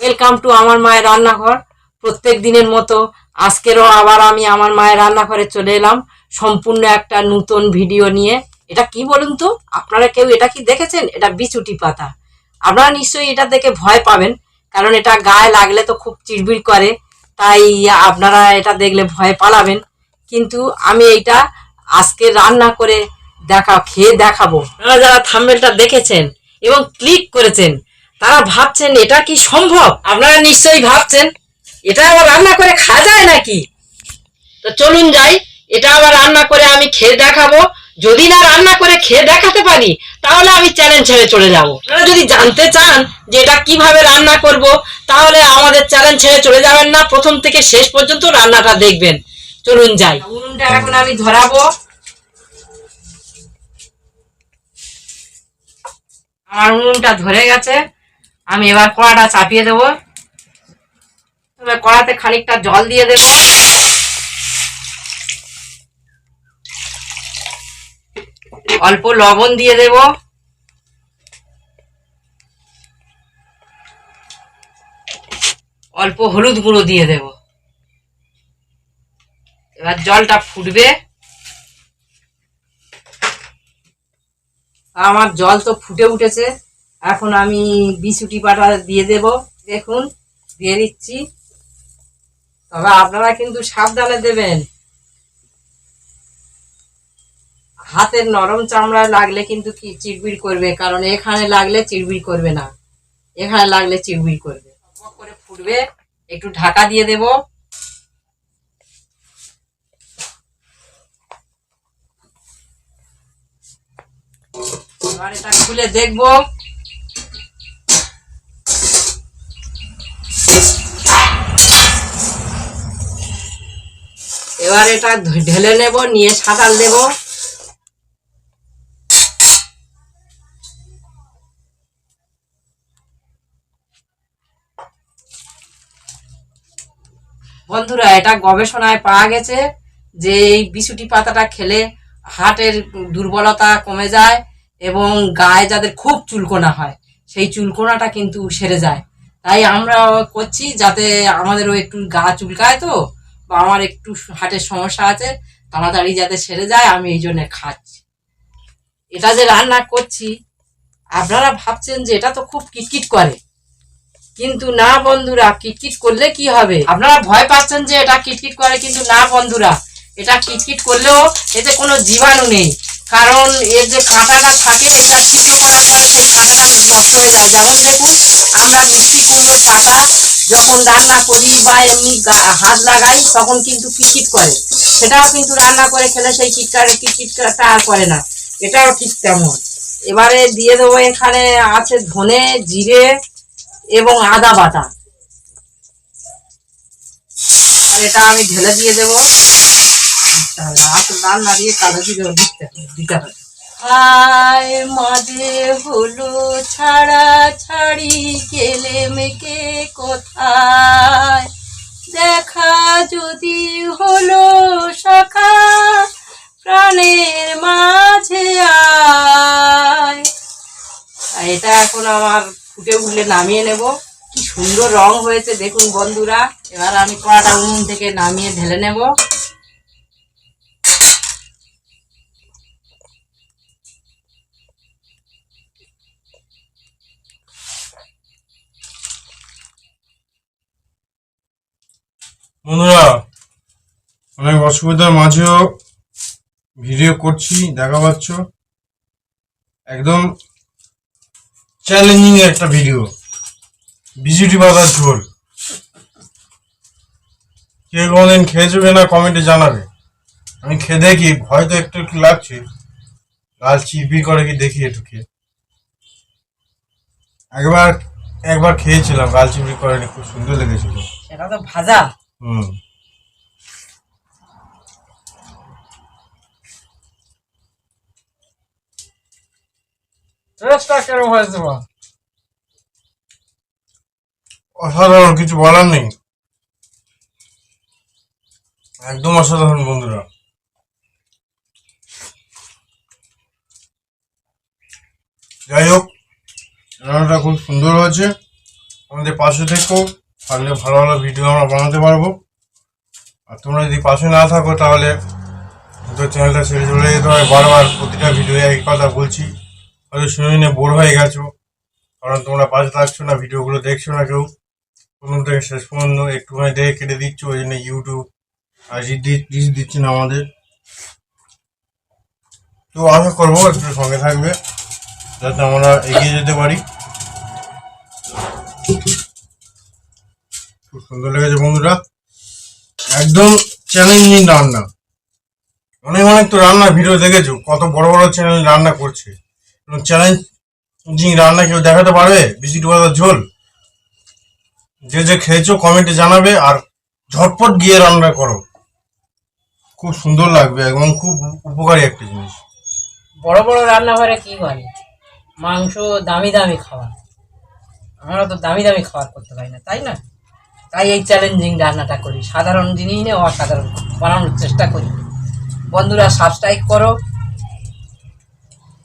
Welcome to আমার মায়ের রান্নাঘর। প্রত্যেক দিনের মতো আজকেরও আবার আমি আমার মায়ের রান্নাঘরে চলে এলাম। সম্পূর্ণ একটা নতুন ভিডিও নিয়ে। এটা কি বলুন তো? আপনারা কেউ এটা কি দেখেছেন? এটা বিচুটি পাতা। আপনারা নিশ্চয়ই এটা দেখে ভয় পাবেন, কারণ এটা গায়ে লাগলে তো খুব চিড়বিড় করে। তাই আপনারা এটা দেখলে ভয় পালাবেন। কিন্তু আমি এইটা আজকে রান্না করে দেখা, খেয়ে দেখাবো। আপনারা যারা থাম্বেলটা দেখেছেন এবং ক্লিক করেছেন তারা ভাবছেন, এটা কি সম্ভব? আপনারা নিশ্চয়ই ভাবছেন, এটা আবার রান্না করে খাওয়া যায় নাকি? তো চলুন যাই, এটা আবার রান্না করে আমি খেয়ে দেখাবো। যদি না রান্না করে খেয়ে দেখাতে পারি, তাহলে আমি চ্যালেঞ্জ ছেড়ে চলে যাব। আপনারা যদি জানতে চান যে এটা কীভাবে রান্না করব, তাহলে আমাদের চ্যালেঞ্জ ছেড়ে চলে যাবেন না। প্রথম থেকে শেষ পর্যন্ত রান্নাটা দেখবেন। চলুন যাই। উনুনটা এখন আমি ধরাবো। আমার উনুনটা ধরে গেছে। আমি এবার কড়াটা চাপিয়ে দেবো। তবে কড়াতে খানিকটা জল দিয়ে দেব। অল্প লবণ দিয়ে দেব। অল্প হলুদ গুঁড়ো দিয়ে দেব। এবার জলটা ফুটবে। আমার জল তো ফুটে উঠেছে। এখন আমি বিছুটি পাটা দিয়ে দেব। দেখুন, দিয়ে দিচ্ছি। তবে আপনারা কিন্তু সাবধানে দেবেন। হাতের নরম চামড়ায় লাগলে কিন্তু কি চিড়বিড় করবে? কারণ এখানে লাগলে চিড়বিড় করবে না। এখানে লাগলে চিড়বিড় করবে। করে ফুটবে। একটু ঢাকা দিয়ে দেব। এবার এটা খুলে দেখব। এবার এটা ঢেলে নেব, নিয়ে সাঁতাল দেব। বন্ধুরা, এটা গবেষণায় পাওয়া গেছে যে এই বিছুটি পাতাটা খেলে হার্টের দুর্বলতা কমে যায় এবং গায়ে যাদের খুব চুলকোনা হয়, সেই চুলকোনাটা কিন্তু সেরে যায়। তাই আমরা করছি যাতে আমাদেরও একটু গা চুলকায় তো, বা আমার একটু হার্টের সমস্যা আছে, তাড়াতাড়ি যাতে সেরে যায়, আমি এই জন্যে খাচ্ছি। এটা যে রান্না করছি, আপনারা ভাবছেন যে এটা তো খুব কিটকিট করে। কিন্তু না বন্ধুরা, কিটকিট করলে কি হবে? আপনারা ভয় পাচ্ছেন যে এটা কিটকিট করে, কিন্তু না বন্ধুরা, এটা কিটকিট করলেও এতে কোনো জীবাণু নেই। কারণ এর যে কাঁটাটা থাকে, এটা সিদ্ধ করার পরে সেই হয়ে যায় যেমন দেখুন আমরা মিষ্টি কুমড়োর যখন রান্না করি বা এমনি হাত লাগাই তখন কিন্তু কিটকিট করে সেটাও কিন্তু রান্না করে খেলে সেই কিটকারে কিটকিটটা আর করে না এটাও ঠিক তেমন এবারে দিয়ে দেবো এখানে আছে ধনে জিরে এবং আদা বাটা আর এটা আমি ঢেলে দিয়ে দেবো রান্না দিয়ে কালো দিতে দিতে হবে আয় মাঝে হলো ছাড়া ছাড়ি গেলে মেকে কোথায়? দেখা যদি হলো সখা প্রাণের মাঝে আয়। এটা এখন আমার ফুটে উঠলে নামিয়ে নেব। কি সুন্দর রং হয়েছে, দেখুন বন্ধুরা। এবার আমি কড়াটা উনুন থেকে নামিয়ে ঢেলে নেব। বন্ধুরা, অনেক অসুবিধার মাঝেও ভিডিও করছি, দেখা পাচ্ছ। একদম চ্যালেঞ্জিং একটা ভিডিও বিজুটি পাতার ঝোল। কে কোনদিন খেয়েছে না কমেন্টে জানাবে। আমি খেয়ে দেখি, ভয় তো একটু একটু লাগছে। লাল চিপি করে কি দেখি একটু খেয়ে। একবার একবার খেয়েছিলাম গাল চিপড়ি করেনি, খুব সুন্দর লেগেছিল। সেটা তো ভাজা। হুম। টেস্টটা কেরম হয়েছে বা অসাধারণ কিছু বলার নেই। একদম অসাধারণ বন্ধুরা। যাই হোক রান্নাটা খুব সুন্দর হয়েছে। আমাদের পাশে থেকো। পারলে ভালো ভালো ভিডিও আমরা বানাতে পারব। আর তোমরা যদি পাশে না থাকো, তাহলে তো চ্যানেলটা ছেড়ে চলে যেতে হয়। বারবার প্রতিটা ভিডিও এই কথা বলছি। হয়তো শুনে নিয়ে বোর হয়ে গেছো। কারণ তোমরা পাশে থাকছো না ভিডিওগুলো দেখছ না কেউ। প্রথম থেকে শেষ পর্যন্ত একটুখানি দেখে কেটে দিচ্ছ, ওই জন্য ইউটিউব আর রিচ দিচ্ছে না আমাদের। তো আশা করব একটু সঙ্গে থাকবে, যাতে আমরা এগিয়ে যেতে পারি। খুব সুন্দর লেগেছে, বন্ধুরা। একদম চ্যালেঞ্জিং রান্না। অনেক অনেক তো রান্নার ভিডিও দেখেছ, কত বড় বড় চ্যানেল রান্না করছে। চ্যালেঞ্জিং রান্না কেউ দেখাতে পারবে? বেশি ডুবাদার ঝোল। যে যে খেয়েছো কমেন্টে জানাবে আর ঝটপট গিয়ে রান্না করো। খুব সুন্দর লাগবে এবং খুব উপকারী একটা জিনিস। বড় বড় রান্নাঘরে কি করে মাংস দামি দামি খাবার। আমরা তো দামি দামি খাবার করতে পারি না, তাই না? তাই এই চ্যালেঞ্জিং রান্নাটা করি। সাধারণ জিনিস নিয়ে অসাধারণ বানানোর চেষ্টা করি। বন্ধুরা সাবস্ক্রাইব করো।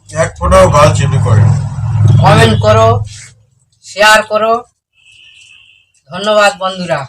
এক ফোটাও গাল চিনি করে কমেন্ট করো শেয়ার করো। ধন্যবাদ বন্ধুরা।